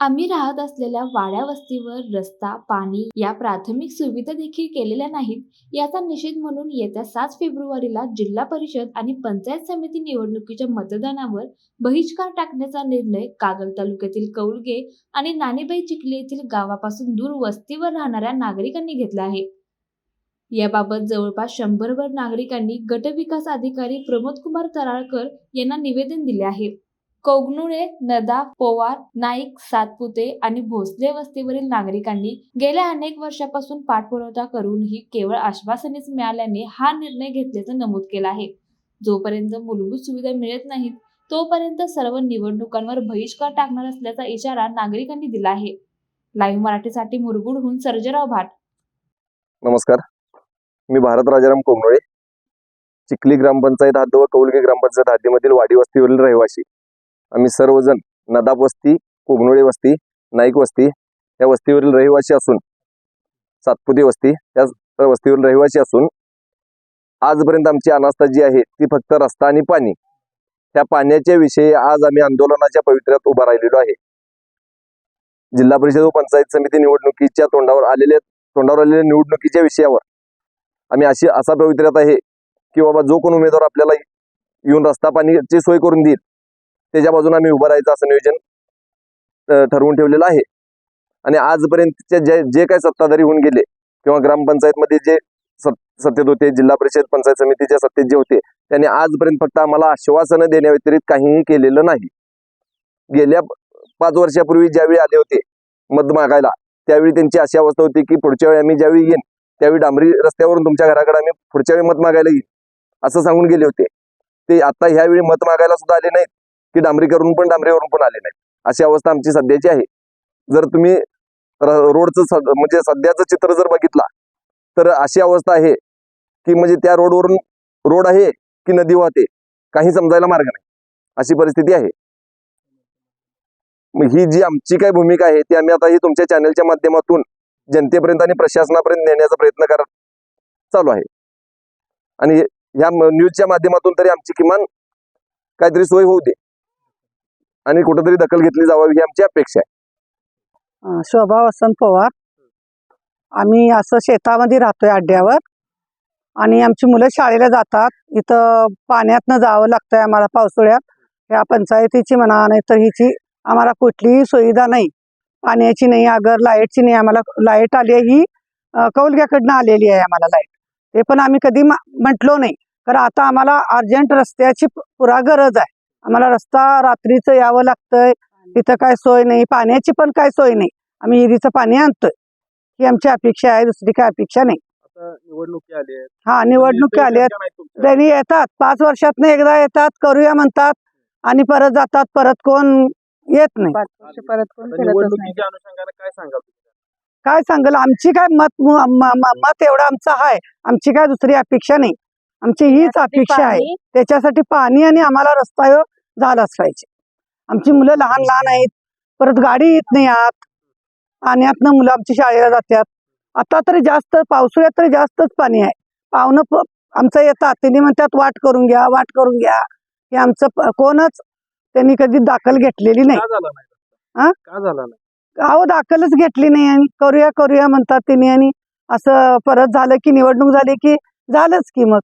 आम्ही राहत असलेल्या वाड्या वस्तीवर रस्ता पाणी या प्राथमिक सुविधा देखील केलेल्या नाहीत याचा निषेध म्हणून येत्या सात फेब्रुवारीला जिल्हा परिषद आणि पंचायत समिती निवडणुकीच्या मतदानावर बहिष्कार टाकण्याचा निर्णय कागल तालुक्यातील कौलगे आणि नाणेबाई चिखली येथील गावापासून दूर वस्तीवर राहणाऱ्या नागरिकांनी घेतला आहे. याबाबत जवळपास शंभरभर नागरिकांनी गटविकास अधिकारी प्रमोद कुमार तराळकर यांना निवेदन दिले आहे. कोगनुळे नदा पोवार नाईक सातपुते आणि भोसले वस्तीवरील नागरिकांनी गेल्या अनेक वर्षापासून पाठपुरवठा करूनही केवळ आश्वासनेच मिळाल्याने हा निर्णय घेतल्याचं नमूद केलं आहे. जोपर्यंत मूलभूत सुविधा मिळत नाहीत तोपर्यंत सर्व निवडणुकांवर बहिष्कार टाकणार असल्याचा इशारा नागरिकांनी दिला आहे. लाईव्ह मराठीसाठी मुरगुडहून सर्जराव भाट. नमस्कार. मी भारत राजाराम कोंबळे चिखली ग्रामपंचायत हद्द व कौलगी ग्रामपंचायत हद्दीमधील वाडी वस्तीवरील रहिवासी. आम्ही सर्वजण नदाब वस्ती कोगनोळे वस्ती नाईक वस्ती या वस्तीवरील रहिवासी असून सातपुती वस्ती या वस्तीवरील रहिवासी असून आजपर्यंत आमची अनास्था जी आहे ती फक्त रस्ता आणि पाणी. त्या पाण्याच्या विषयी आज आम्ही आंदोलनाच्या पवित्र्यात उभा राहिलेलो आहे. जिल्हा परिषद व पंचायत समिती निवडणुकीच्या तोंडावर आलेल्या तोंडावर आलेल्या निवडणुकीच्या विषयावर आम्ही अशी असा पवित्र्यात आहे की बाबा जो कोण उमेदवार आपल्याला येऊन रस्ता पाण्याची सोय करून देईल त्याच्या बाजूने आम्ही उभं राहायचं असं नियोजन ठरवून ठेवलेलं आहे. आणि आजपर्यंतचे जे जे काही सत्ताधारी होऊन गेले किंवा ग्रामपंचायतमध्ये जे सत् सत्तेत होते जिल्हा परिषद पंचायत समितीच्या सत्तेत जे होते त्यांनी आजपर्यंत फक्त आम्हाला आश्वासनं देण्याव्यतिरिक्त काहीही केलेलं नाही. गेल्या पाच वर्षापूर्वी ज्यावेळी आले होते मत मागायला त्यावेळी त्यांची अशी अवस्था होती की पुढच्या वेळी आम्ही ज्यावेळी येईन त्यावेळी डांबरी रस्त्यावरून तुमच्या घराकडे आम्ही पुढच्या वेळी मत मागायला येईल असं सांगून गेले होते. ते आता ह्यावेळी मत मागायला सुद्धा आले नाहीत. की डांबरीकरून पण डांबरीवरून पण आले नाहीत. अशी अवस्था आमची सध्याची आहे. जर तुम्ही रोडचं म्हणजे सध्याचं चित्र जर बघितला तर अशी अवस्था आहे की म्हणजे त्या रोडवरून रोड आहे की नदी वाहते काही समजायला मार्ग नाही. अशी परिस्थिती आहे. मग ही जी आमची काय भूमिका आहे ती आम्ही आता ही तुमच्या चॅनलच्या माध्यमातून जनतेपर्यंत आणि प्रशासनापर्यंत नेण्याचा प्रयत्न करत चालू आहे. आणि ह्या न्यूजच्या माध्यमातून तरी आमची किमान काहीतरी सोय होऊ दे. आणि कुठेतरी दखल घेतली जावी ही आमची अपेक्षा आहे. शोभा वसंत पवार. आम्ही असं शेतामध्ये राहतोय अड्ड्यावर. आणि आमची मुलं शाळेला जातात. इथं पाण्यातनं जावं लागतंय आम्हाला पावसाळ्यात. या पंचायतीची म्हणा नाही तर हिची आम्हाला कुठलीही सुविधा नाही. पाण्याची नाही अगर लाईटची नाही आम्हाला. लाइट आली आहे ही कौलग्याकडनं आलेली आहे आम्हाला लाइट. ते पण आम्ही कधी म्हटलो नाही. कारण आता आम्हाला अर्जंट रस्त्याची पुरा गरज आहे. आम्हाला रस्ता रात्रीचं यावं लागतंय. तिथं काय सोय नाही. पाण्याची पण काय सोय नाही. आम्ही विहिरीचं पाणी आणतोय. ही आमची अपेक्षा आहे. दुसरी काय अपेक्षा नाही. आता निवडणुकी आली आहेत. हा निवडणुकी नाही तुमच्या. त्यांनी येतात. पाच वर्षात एकदा येतात. करूया म्हणतात. आणि परत जातात. परत कोण येत नाही. परत कोण काय सांगाल? काय सांगाल? आमची काय मत मत एवढं आमचं आहे. आमची काय दुसरी अपेक्षा नाही. आमची हीच अपेक्षा आहे. त्याच्यासाठी पाणी आणि आम्हाला रस्ता ह्यो झालाच पाहिजे. आमची मुलं लहान लहान आहेत. परत गाडी येत नाही आत. पाण्यातनं मुलं आमची शाळेला जातात. आता तरी जास्त पावसाळ्यात तरी जास्तच पाणी आहे. पाहुणं आमचं येतात. त्यांनी म्हणतात वाट करून घ्या वाट करून घ्या. हे आमचं कोणच त्यांनी कधी दाखल घेतलेली नाही. हा? का झाला नाही? अहो दाखलच घेतली नाही आणि करूया करूया म्हणतात त्यांनी आणि असं परत झालं की निवडणूक झाली की झालंच की मग.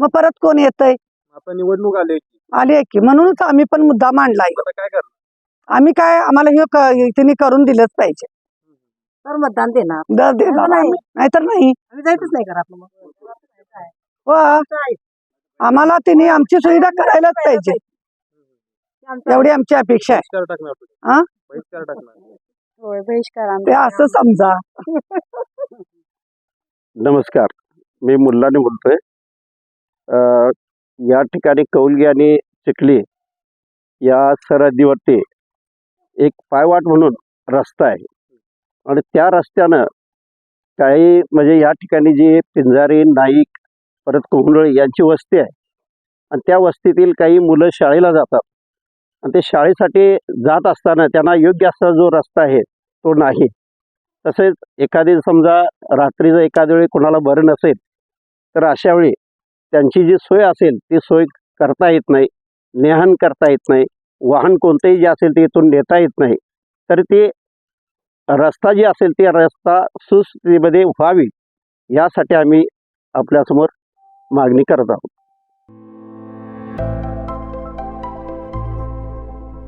मग परत कोण येतंय? आता निवडणूक आली की? आली आहे की. म्हणूनच आम्ही पण मुद्दा मांडलाय आता काय करणार? आम्ही काय आम्हाला हे क- त्यांनी करून दिलंच पाहिजे. तर मतदान देणार. दर देणार नाही. आम्ही. नाहीतर नाही. आम्ही जायचंच नाही घरात. मग हो. आम्हाला त्यांनी आमची सुविधा करायलाच पाहिजे. एवढी आमची अपेक्षा आहे. बहिष्कार टाकणार तुम्ही? हा? बहिष्कार टाकणार. होय बहिष्कार ते असं समजा. नमस्कार. मी मुल्लाने बोलतोय अ, या ठिकाणी कौलगी आणि चिखली या सरहद्दीवरती एक पायवाट म्हणून रस्ता आहे. आणि त्या रस्त्यानं काही म्हणजे या ठिकाणी जी पिंजारी नाईक परत कोंडळी यांची वस्ती आहे. आणि त्या वस्तीतील काही मुलं शाळेला जातात. आणि ते शाळेसाठी जात असताना त्यांना योग्य असा जो रस्ता आहे तो नाही. तसेच एखादी समजा रात्रीचं एखाद्या वेळी कोणाला बरं नसेल तर अशा वेळी त्यांची जी सोय असेल ती सोय करता येत नाही नेहान करता येत नाही वाहन कोणतेही जे असेल ते इथून नेता येत नाही तर ते रस्ता जी असेल ते रस्ता सुस्थितीमध्ये व्हावी यासाठी आम्ही आपल्यासमोर मागणी करत आहोत.